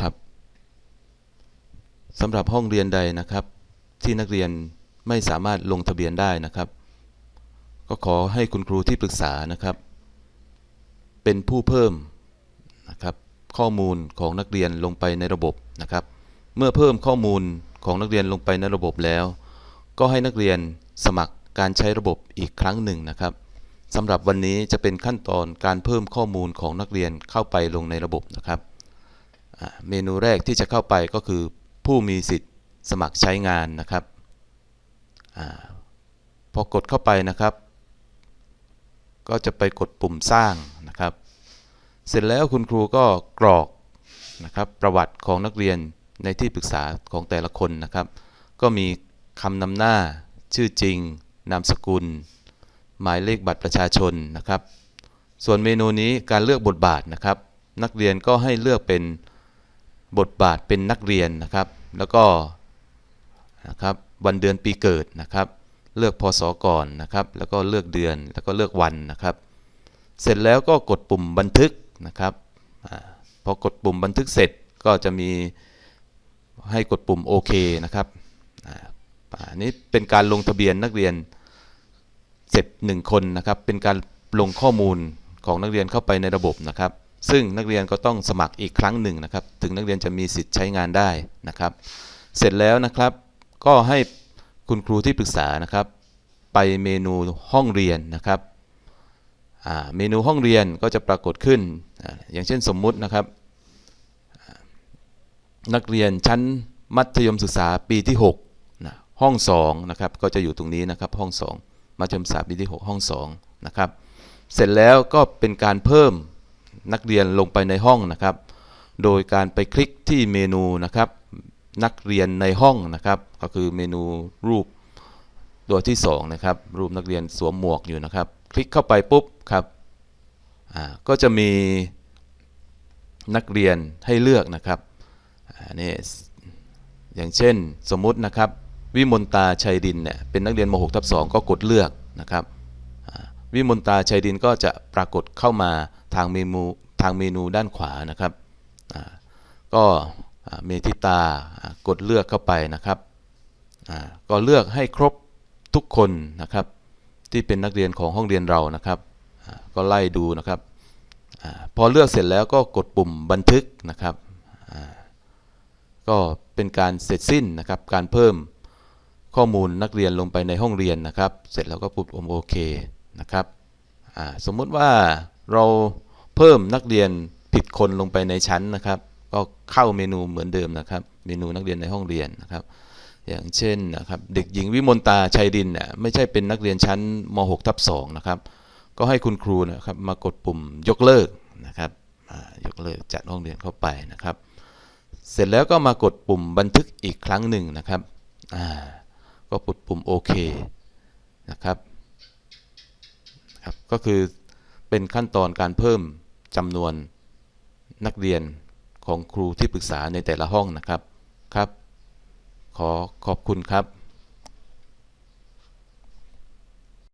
ครับสำหรับห้องเรียนใดนะครับ ที่นักเรียนไม่สามารถลงทะเบียนได้นะครับ ก็ขอให้คุณครูที่ปรึกษานะครับ เป็นผู้เพิ่มนะครับข้อมูลของนักเรียนลงไปในระบบนะครับ เมื่อเพิ่มข้อมูลของนักเรียนลงไปในระบบแล้ว ก็ให้นักเรียนสมัครการใช้ระบบอีกครั้งหนึ่งนะครับสำหรับวันนี้จะเป็นขั้นตอนการเพิ่มข้อมูลของนักเรียนเข้าไปลงในระบบนะครับ เมนูแรกที่จะเข้าไปก็คือผู้มีสิทธิ์สมัครใช้งานนะครับอพอกดเข้าไปนะครับ ก็จะไปกดปุ่มสร้างนะครับ เสร็จแล้วคุณครูก็กรอกนะครับประวัติของนักเรียนในที่ปรึกษาของแต่ละคนนะครับ ก็มีคำนำหน้า ชื่อจริง นามสกุล หมายเลขบัตรประชาชนนะครับ ส่วนเมนูนี้การเลือกบทบาทนะครับ นักเรียนก็ให้เลือกเป็น บทบาทเป็นนักเรียนนะครับ แล้วก็นะครับวันเดือนปีเกิดนะครับ เลือกพศก่อนนะครับ แล้วก็เลือกเดือนแล้วก็เลือกวันนะครับ เสร็จแล้วก็กดปุ่มบันทึกนะครับอพอกดปุ่มบันทึกเสร็จก็จะมีให้กดปุ่มโอเคนะครับอันนี้เป็นการลงทะเบียนนักเรียนเสร็จหนึ่งคนนะครับ เป็นการลงข้อมูลของนักเรียนเข้าไปในระบบนะครับ ซึ่งนักเรียนก็ต้องสมัครอีกครั้งหนึ่งนะครับ ถึงนักเรียนจะมีสิทธิ์ใช้งานได้นะครับ เสร็จแล้วนะครับ ก็ให้คุณครูที่ปรึกษานะครับ ไปเมนูห้องเรียนนะครับเมนูห้องเรียนก็จะปรากฏขึ้นออย่างเช่นสมมุตินะครับ นักเรียนชั้นมัธยมศึกษาปีที่6นะห้อง2นะครับก็จะอยู่ตรงนี้นะครับห้อง 2 มัธยมศึกษาปีที่ 6 ห้อง2นะครับเสร็จแล้วก็เป็นการเพิ่ม นักเรียนลงไปในห้องนะครับ โดยการไปคลิกที่เมนูนะครับนักเรียนในห้องนะครับ ก็คือเมนูรูปตัวที่2นะครับรูปนักเรียนสวมหมวกอยู่นะครับ คลิกเข้าไปปุ๊บครับก็จะมีนักเรียนให้เลือกนะครับนี่อย่างเช่นสมมุตินะครับ วิมลตาชัยดินเนี่ยเป็นนักเรียนม .6 ทับ2ก็กดเลือกนะครับ วิมลตาชัยดินก็จะปรากฏเข้ามา ทางเมนูทางเมนูด้านขวานะครับ ก็เมธิตากดเลือกเข้าไปนะครับก็เลือกให้ครบทุกคนนะครับ ที่เป็นนักเรียนของห้องเรียนเรานะครับก็ไล่ดูนะครับอพอเลือกเสร็จแล้วก็กดปุ่มบันทึกนะครับก็เป็นการเสร็จสิ้นนะครับ การเพิ่มข้อมูลนักเรียนลงไปในห้องเรียนนะครับ เสร็จแล้วก็ปุ่มโอเคนะครับสมมุติว่าเรา เพิ่มนักเรียนผิดคนลงไปในชั้นนะครับ ก็เข้าเมนูเหมือนเดิมนะครับ เมนูนักเรียนในห้องเรียนนะครับ อย่างเช่นนะครับเด็กหญิงวิมลตาชัยดินเนี่ยไม่ใช่เป็นนักเรียนชั้นม .6 ทับ2นะครับ ก็ให้คุณครูนะครับมากดปุ่มยกเลิกนะครับยกเลิกจัดห้องเรียนเข้าไปนะครับ เสร็จแล้วก็มากดปุ่มบันทึกอีกครั้งหนึ่งนะครับก็กดปุ่มโอเคนะครับครับ ก็คือเป็นขั้นตอนการเพิ่ม จำนวนนักเรียนของครูที่ปรึกษาในแต่ละห้องนะครับครับ ขอขอบคุณครับ